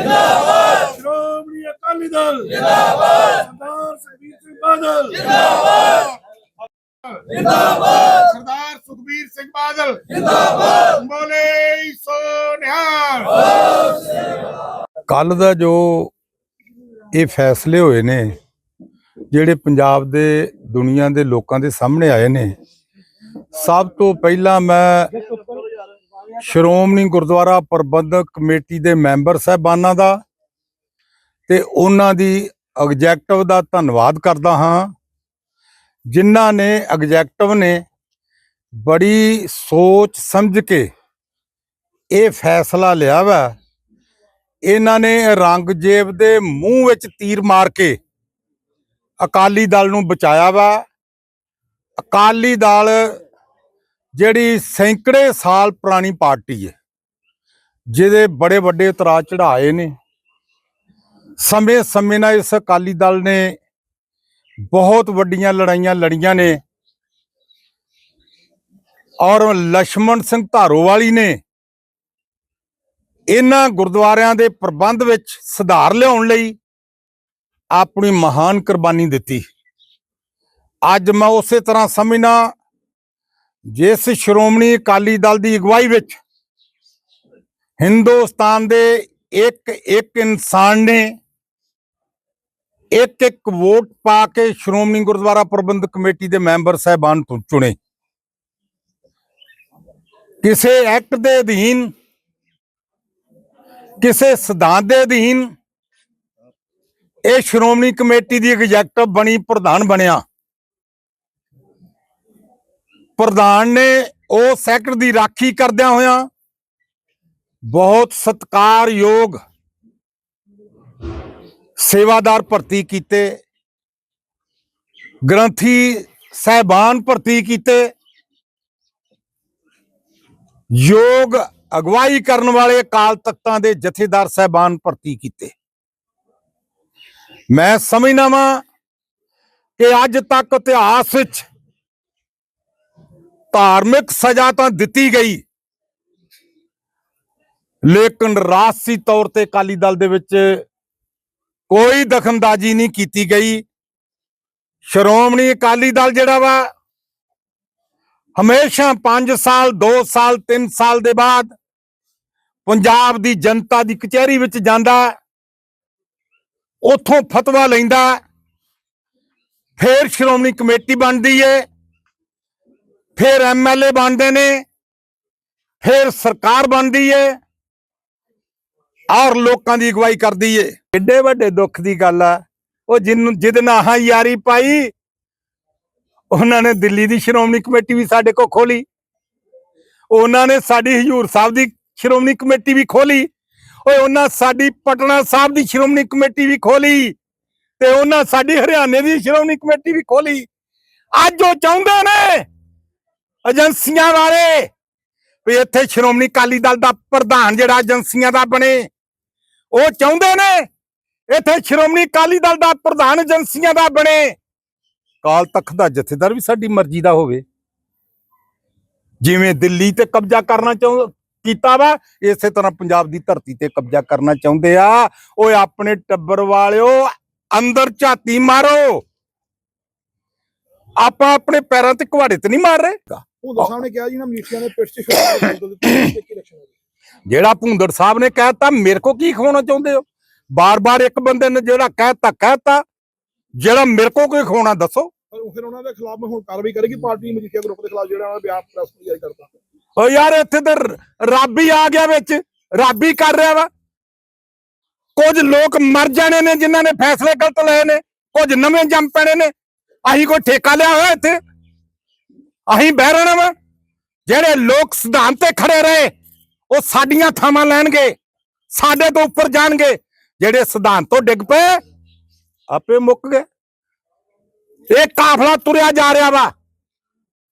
ਜਿੰਦਾਬਾਦ। ਸ਼੍ਰੋਮਣੀ ਅਕਾਲੀ ਦਲ। ਜਿੰਦਾਬਾਦ। ਸਰਦਾਰ ਸੁਖਬੀਰ ਸਿੰਘ ਬਾਦਲ। ਜਿੰਦਾਬਾਦ। ਸਰਦਾਰ ਸੁਖਬੀਰ ਸਿੰਘ ਬਾਦਲ। ਜਿੰਦਾਬਾਦ। ਬੋਲੇ ਸੋ ਨਿਹਾਲ। ਕੱਲ ਦਾ ਜੋ ਇਹ ਫੈਸਲੇ ਹੋਏ ਨੇ ਜਿਹੜੇ ਪੰਜਾਬ ਦੇ ਦੁਨੀਆ ਦੇ ਲੋਕਾਂ ਦੇ ਸਾਹਮਣੇ ਆਏ ਨੇ ਸਭ ਤੋਂ ਪਹਿਲਾਂ ਮੈਂ ਸ਼੍ਰੋਮਣੀ ਗੁਰਦੁਆਰਾ ਪ੍ਰਬੰਧਕ ਕਮੇਟੀ ਦੇ ਮੈਂਬਰ ਸਾਹਿਬਾਨਾਂ ਦਾ ਤੇ ਉਹਨਾਂ ਦੀ ਐਗਜੈਕਟਿਵ ਦਾ ਧੰਨਵਾਦ ਕਰਦਾ ਹਾਂ। ਜਿਨ੍ਹਾਂ ਨੇ ਐਗਜੈਕਟਿਵ ਨੇ ਬੜੀ ਸੋਚ ਸਮਝ ਕੇ ਇਹ ਫੈਸਲਾ ਲਿਆ ਵਾ। ਇਹਨਾਂ ਨੇ ਰੰਗਜੇਬ ਦੇ ਮੂੰਹ ਵਿੱਚ ਤੀਰ ਮਾਰ ਕੇ ਅਕਾਲੀ ਦਲ ਨੂੰ ਬਚਾਇਆ ਵਾ। ਅਕਾਲੀ ਦਲ ਜਿਹੜੀ ਸੈਂਕੜੇ ਸਾਲ ਪੁਰਾਣੀ ਪਾਰਟੀ ਹੈ, ਜਿਹਦੇ ਬੜੇ ਵੱਡੇ ਉਤਰਾ ਚੜਾਏ ਨੇ। ਸਮੇਂ ਸਮੇਂ ਨਾਲ ਇਸ ਅਕਾਲੀ ਦਲ ਨੇ ਬਹੁਤ ਵੱਡੀਆਂ ਲੜਾਈਆਂ ਲੜੀਆਂ ਨੇ। ਔਰ ਲక్ష్మణ ਸਿੰਘ ਧਾਰੋਵਾਲੀ ਨੇ, ਇਹਨਾਂ ਗੁਰਦੁਆਰਿਆਂ ਦੇ ਪ੍ਰਬੰਧ ਵਿੱਚ ਸੁਧਾਰ ਲਿਆਉਣ ਲਈ ਆਪਣੀ ਮਹਾਨ ਕੁਰਬਾਨੀ ਦਿੱਤੀ। ਅੱਜ ਮੈਂ ਉਸੇ ਤਰ੍ਹਾਂ ਸਮਝਣਾ ਜਿਸ ਸ਼੍ਰੋਮਣੀ ਅਕਾਲੀ ਦਲ ਦੀ ਅਗਵਾਈ ਵਿੱਚ ਹਿੰਦੁਸਤਾਨ ਦੇ ਇੱਕ ਇੱਕ ਇਨਸਾਨ ਨੇ ਇੱਕ ਇੱਕ ਵੋਟ ਪਾ ਕੇ ਸ਼੍ਰੋਮਣੀ ਗੁਰਦੁਆਰਾ ਪ੍ਰਬੰਧਕ ਕਮੇਟੀ ਦੇ ਮੈਂਬਰ ਸਾਹਿਬਾਨ ਤੋਂ ਚੁਣੇ। ਕਿਸੇ ਐਕਟ ਦੇ ਅਧੀਨ, ਕਿਸੇ ਸਿਧਾਂਤ ਦੇ ਅਧੀਨ ਇਹ ਸ਼੍ਰੋਮਣੀ ਕਮੇਟੀ ਦੀ ਐਗਜ਼ੈਕਟਿਵ ਬਣੀ, ਪ੍ਰਧਾਨ ਬਣਿਆ। ਪ੍ਰਧਾਨ ਨੇ ਉਹ ਸੈਕਟਰ ਦੀ ਰਾਖੀ ਕਰਦਿਆਂ ਹੋਇਆਂ ਬਹੁਤ ਸਤਿਕਾਰਯੋਗ ਸੇਵਾਦਾਰ ਭਰਤੀ ਕੀਤੇ, ਗ੍ਰੰਥੀ ਸਹਿਬਾਨ ਭਰਤੀ ਕੀਤੇ, ਯੋਗ ਅਗਵਾਈ ਕਰਨ ਵਾਲੇ ਅਕਾਲ ਤਖਤਾਂ ਦੇ ਜਥੇਦਾਰ ਸਹਿਬਾਨ ਭਰਤੀ ਕੀਤੇ। ਮੈਂ ਸਮਝਦਾ ਵਾਂ ਕਿ ਅੱਜ ਤੱਕ ਇਤਿਹਾਸ ਵਿੱਚ ਧਾਰਮਿਕ ਸਜ਼ਾ ਤਾਂ ਦਿੱਤੀ ਗਈ। ਲੇਕਿਨ ਰਾਜਸੀ ਤੌਰ ਤੇ ਅਕਾਲੀ ਦਲ ਦੇ ਵਿੱਚ ਕੋਈ ਦਖਲਅੰਦਾਜ਼ੀ ਨਹੀਂ ਕੀਤੀ ਗਈ। ਸ਼੍ਰੋਮਣੀ ਅਕਾਲੀ ਦਲ ਜਿਹੜਾ ਵਾ, ਹਮੇਸ਼ਾ 5 ਸਾਲ 2 ਸਾਲ 3 ਸਾਲ ਦੇ ਬਾਅਦ ਪੰਜਾਬ ਦੀ ਜਨਤਾ ਦੀ ਕਚਹਿਰੀ ਵਿੱਚ ਜਾਂਦਾ, ਉਥੋਂ ਫਤਵਾ ਲੈਂਦਾ, ਫੇਰ ਸ਼੍ਰੋਮਣੀ ਕਮੇਟੀ ਬਣਦੀ ਏ। ਫਿਰ ਐਮਐਲਏ ਬਣਦੇ ਨੇ, ਫਿਰ ਸਰਕਾਰ ਬਣਦੀ ਏ, ਔਰ ਲੋਕਾਂ ਦੀ ਅਗਵਾਈ ਕਰਦੀ ਏ। ਏਡੇ ਵੱਡੇ ਦੁੱਖ ਦੀ ਗੱਲ ਆ, ਉਹ ਜਿੰਨੂੰ, ਜਿਹਦੇ ਨਾਲ ਯਾਰੀ ਪਾਈ, ਉਹਨਾਂ ਨੇ ਦਿੱਲੀ ਦੀ ਸ਼੍ਰੋਮਣੀ ਕਮੇਟੀ ਵੀ ਸਾਡੇ ਕੋਲ ਖੋਲੀ। ਉਹਨਾਂ ਨੇ ਸਾਡੀ ਹਜੂਰ ਸਾਹਿਬ ਦੀ ਸ਼੍ਰੋਮਣੀ ਕਮੇਟੀ ਵੀ ਖੋਲੀ, ਓਏ ਉਹਨਾਂ ਸਾਡੀ ਪਟਨਾ ਸਾਹਿਬ ਦੀ ਸ਼੍ਰੋਮਣੀ ਕਮੇਟੀ ਵੀ ਖੋਲੀ, ਤੇ ਉਹਨਾਂ ਸਾਡੀ ਹਰਿਆਣੇ ਦੀ ਸ਼੍ਰੋਮਣੀ ਕਮੇਟੀ ਵੀ ਖੋਲੀ। ਅੱਜ ਉਹ ਚਾਹੁੰਦੇ ਨੇ ਏਜੰਸੀਆਂ ਵਾਲੇ। ਵੀ ਇੱਥੇ ਸ਼੍ਰੋਮਣੀ ਅਕਾਲੀ ਦਲ ਦਾ ਪ੍ਰਧਾਨ ਜਿਹੜਾ ਏਜੰਸੀਆਂ ਦਾ ਬਣੇ, ਉਹ ਚਾਹੁੰਦੇ ਨੇ ਇੱਥੇ ਸ਼੍ਰੋਮਣੀ ਅਕਾਲੀ ਦਲ ਦਾ ਪ੍ਰਧਾਨ ਏਜੰਸੀਆਂ ਦਾ ਬਣੇ। ਕਾਲ ਤਖਤ ਦਾ ਜਥੇਦਾਰ ਵੀ ਸਾਡੀ ਮਰਜ਼ੀ ਦਾ ਹੋਵੇ। ਜਿਵੇਂ ਦਿੱਲੀ ਤੇ ਕਬਜ਼ਾ ਕਰਨਾ ਚਾਹੁੰ, ਕੀਤਾ ਵਾ, ਇਸੇ ਤਰ੍ਹਾਂ ਪੰਜਾਬ ਦੀ ਧਰਤੀ ਤੇ ਕਬਜ਼ਾ ਕਰਨਾ ਚਾਹੁੰਦੇ ਆ। ਓਏ ਆਪਣੇ ਟੱਬਰ ਵਾਲਿਓ, ਅੰਦਰ ਝਾਤੀ ਮਾਰੋ। ਆਪਾਂ ਆਪਣੇ ਪੈਰਾਂ ਤੇ ਕੁਹਾੜੇ ਤੇ ਨਹੀਂ ਮਾਰ ਰਹੇ। ਉਹ ਸਾਹਮਣੇ ਕਿਹਾ ਜੀ ਨਾ ਮੀਟਿੰਗਾਂ ਦੇ ਪਿੱਛ ਚ ਸ਼ੁਰੂ ਕਰ ਦਿੱਤੀ ਕੀ ਹੋ ਗਈ ਜਿਹੜਾ ਭੁੰਦੜ ਸਾਹਿਬ ਨੇ ਕਹਿਤਾ ਮੇਰੇ ਕੋ ਕੀ ਖਵਾਉਣਾ ਚਾਹੁੰਦੇ ਹੋ? ਬਾਰ-ਬਾਰ ਇੱਕ ਬੰਦੇ ਨੇ ਜਿਹੜਾ ਕਹਿਤਾ ਕਹਿਤਾ ਜਿਹੜਾ ਮੇਰੇ ਕੋ ਕੋਈ ਖਵਾਉਣਾ ਦੱਸੋ। ਪਰ ਫਿਰ ਉਹਨਾਂ ਦੇ ਖਿਲਾਫ ਹੁਣ ਕਾਰਵਾਈ ਕਰੇਗੀ ਪਾਰਟੀ ਮਜੀਠੀਆ ਗਰੁੱਪ ਦੇ ਖਿਲਾਫ ਜਿਹੜਾ ਉਹਨਾਂ ਨੇ ਬਿਆਨ ਪ੍ਰੈਸ ਨੂੰ ਜਾਰੀ ਕਰਤਾ। ਓ ਯਾਰ ਇੱਥੇ ਤੇ ਰੱਬ ਹੀ ਆ ਗਿਆ ਵਿੱਚ ਰੱਬ ਹੀ ਕਰ ਰਿਹਾ ਵਾ। ਕੁਝ ਲੋਕ ਮਰ ਜਾਣੇ ਨੇ ਜਿਨ੍ਹਾਂ ਨੇ ਫੈਸਲੇ ਗਲਤ ਲਏ ਨੇ ਕੁਝ ਨਵੇਂ ਜੰਮ ਪੈਣੇ ਨੇ। ਅਸੀਂ ਕੋਈ ਠੇਕਾ ਲਿਆ ਹੋਇਆ ਇੱਥੇ? ਅਸੀਂ ਬਹਿ ਰਹਿਣਾ ਵਾ। ਜਿਹੜੇ ਲੋਕ ਸਿਧਾਂਤ ਤੇ ਖੜੇ ਰਹੇ ਉਹ ਸਾਡੀਆਂ ਥਾਵਾਂ ਲੈਣਗੇ ਸਾਡੇ ਤੋਂ ਉੱਪਰ ਜਾਣਗੇ। ਜਿਹੜੇ ਸਿਧਾਂਤ ਤੋਂ ਡਿੱਗ ਪਏ ਆਪੇ ਮੁੱਕ ਗਏ। ਇਹ ਕਾਫਲਾ ਤੁਰਿਆ ਜਾ ਰਿਹਾ ਵਾ।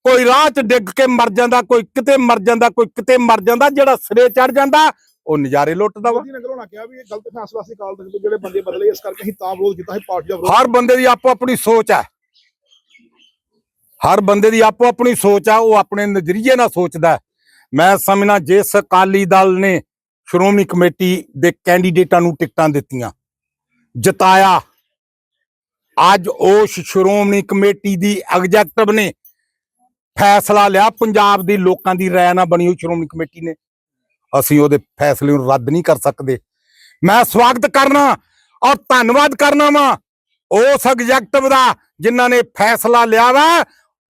ਕੋਈ ਰਾਹ 'ਚ ਡਿੱਗ ਕੇ ਮਰ ਜਾਂਦਾ ਕੋਈ ਕਿਤੇ ਮਰ ਜਾਂਦਾ ਕੋਈ ਕਿਤੇ ਮਰ ਜਾਂਦਾ ਜਿਹੜਾ ਸਿਰੇ ਚੜ ਜਾਂਦਾ ਉਹ ਨਜ਼ਾਰੇ ਲੁੱਟਦਾ ਵਾ। ਮੋਦੀ ਨੇ ਘਰੋਂ ਕਿਹਾ ਵੀ ਇਹ ਗਲਤ ਫੈਸਲਾ ਸੀ ਕਾਲ ਤੱਕ ਜਿਹੜੇ ਬੰਦੇ ਬਦਲੇ ਇਸ ਕਰਕੇ ਅਸੀਂ ਤਾਂ ਵਿਰੋਧ ਕੀਤਾ ਹੈ ਪਾਰਟੀ ਦਾ ਵਿਰੋਧ ਹਰ ਬੰਦੇ ਦੀ ਆਪੋ ਆਪਣੀ ਸੋਚ ਹੈ। ਹਰ ਬੰਦੇ ਦੀ ਆਪੋ ਆਪਣੀ ਸੋਚ ਆ, ਉਹ ਆਪਣੇ ਨਜ਼ਰੀਏ ਨਾਲ ਸੋਚਦਾ ਮੈਂ ਸਮਝਣਾ ਜਿਸ ਅਕਾਲੀ ਦਲ ਨੇ ਸ਼੍ਰੋਮਣੀ ਕਮੇਟੀ ਦੇ ਕੈਂਡੀਡੇਟਾਂ ਨੂੰ ਟਿਕਟਾਂ ਦਿੱਤੀਆਂ, ਜਿਤਾਇਆ, ਅੱਜ ਉਸ ਸ਼੍ਰੋਮਣੀ ਕਮੇਟੀ ਦੀ ਐਗਜ਼ੈਕਟਿਵ ਨੇ ਫੈਸਲਾ ਲਿਆ, ਪੰਜਾਬ ਦੇ ਲੋਕਾਂ ਦੀ ਰਾਏ ਨਾਲ ਬਣੀ ਹੋਈ ਸ਼੍ਰੋਮਣੀ ਕਮੇਟੀ ਨੇ। ਅਸੀਂ ਉਹਦੇ ਫੈਸਲੇ ਨੂੰ ਰੱਦ ਨਹੀਂ ਕਰ ਸਕਦੇ। ਮੈਂ ਸਵਾਗਤ ਕਰਨਾ ਔਰ ਧੰਨਵਾਦ ਕਰਨਾ ਵਾ, ਉਸ ਐਗਜ਼ੈਕਟਿਵ ਦਾ ਜਿਨ੍ਹਾਂ ਨੇ ਫੈਸਲਾ ਲਿਆ ਵਾ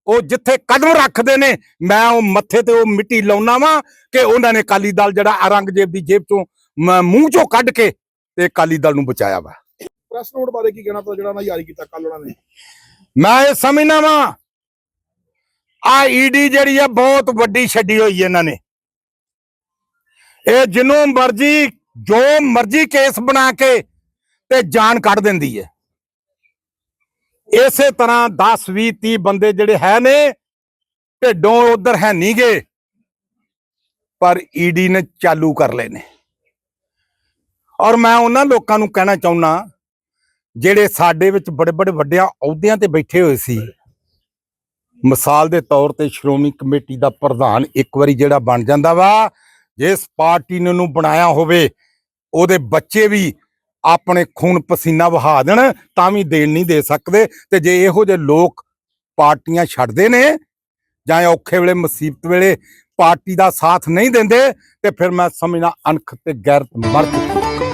ਉਹ ਜਿੱਥੇ ਕਦਮ ਰੱਖਦੇ ਨੇ ਮੈਂ ਉਹ ਮੱਥੇ ਤੇ ਉਹ ਮਿੱਟੀ ਲਾਉਣਾ ਵਾ ਕਿ ਉਹਨਾਂ ਨੇ ਅਕਾਲੀ ਦਲ ਜਿਹੜਾ ਔਰੰਗਜ਼ੇਬ ਦੀ ਜੇਬ ਚੋਂ ਮੂੰਹ ਚੋਂ ਕੱਢ ਕੇ ਤੇ ਅਕਾਲੀ ਦਲ ਨੂੰ ਬਚਾਇਆ ਵਾ। ਪ੍ਰੈਸ ਨੋਟ ਬਾਰੇ ਕੀ ਕਹਿਣਾ ਤਾਂ ਜਿਹੜਾ ਨਾ ਜਾਰੀ ਕੀਤਾ ਕੱਲ ਉਹਨਾਂ ਨੇ? ਮੈਂ ਇਹ ਸਮਝਣਾ ਵਾਂ ਆ ਈਡੀ ਜਿਹੜੀ ਆ ਬਹੁਤ ਵੱਡੀ ਛੱਡੀ ਹੋਈ ਇਹਨਾਂ ਨੇ। ਇਹ ਜਿਹਨੂੰ ਮਰਜ਼ੀ ਜੋ ਮਰਜ਼ੀ ਕੇਸ ਬਣਾ ਕੇ ਤੇ ਜਾਨ ਕੱਢ ਦਿੰਦੀ ਹੈ ਇਸੇ ਤਰ੍ਹਾਂ 10 20 30 ਬੰਦੇ ਜਿਹੜੇ ਹੈ ਨੇ, ਢਿੱਡੋਂ ਉਧਰ ਹੈ ਨਹੀਂ ਗਏ ਪਰ ਈਡੀ ਨੇ ਚਾਲੂ ਕਰ ਲਏ ਨੇ। ਔਰ ਮੈਂ ਉਹਨਾਂ ਲੋਕਾਂ ਨੂੰ ਕਹਿਣਾ ਚਾਹੁੰਨਾ, ਜਿਹੜੇ ਸਾਡੇ ਵਿੱਚ ਬੜੇ ਬੜੇ ਵੱਡਿਆਂ ਅਹੁਦਿਆਂ ਤੇ ਬੈਠੇ ਹੋਏ ਸੀ, ਮਿਸਾਲ ਦੇ ਤੌਰ ਤੇ ਸ਼੍ਰੋਮਣੀ ਕਮੇਟੀ ਦਾ ਪ੍ਰਧਾਨ ਇੱਕ ਵਾਰੀ ਜਿਹੜਾ ਬਣ ਜਾਂਦਾ ਵਾ ਜਿਸ ਪਾਰਟੀ ਨੇ ਉਹਨੂੰ ਬਣਾਇਆ ਹੋਵੇ, ਉਹਦੇ ਬੱਚੇ ਵੀ ਆਪਣੇ ਖੂਨ ਪਸੀਨਾ ਵਹਾ ਦੇਣ, ਤਾਂ ਵੀ ਦੇਣ ਨਹੀਂ ਦੇ ਸਕਦੇ। ਤੇ ਜੇ ਇਹੋ ਜਿਹੇ ਲੋਕ ਪਾਰਟੀਆਂ ਛੱਡਦੇ ਨੇ, ਜਾਂ ਔਖੇ ਵੇਲੇ, ਮੁਸੀਬਤ ਵੇਲੇ ਪਾਰਟੀ ਦਾ ਸਾਥ ਨਹੀਂ ਦਿੰਦੇ, ਤੇ ਫਿਰ ਮੈਂ ਸਮਝਣਾ ਅਣਖ ਤੇ ਗੈਰਤ ਮਰ ਚੁੱਕੀ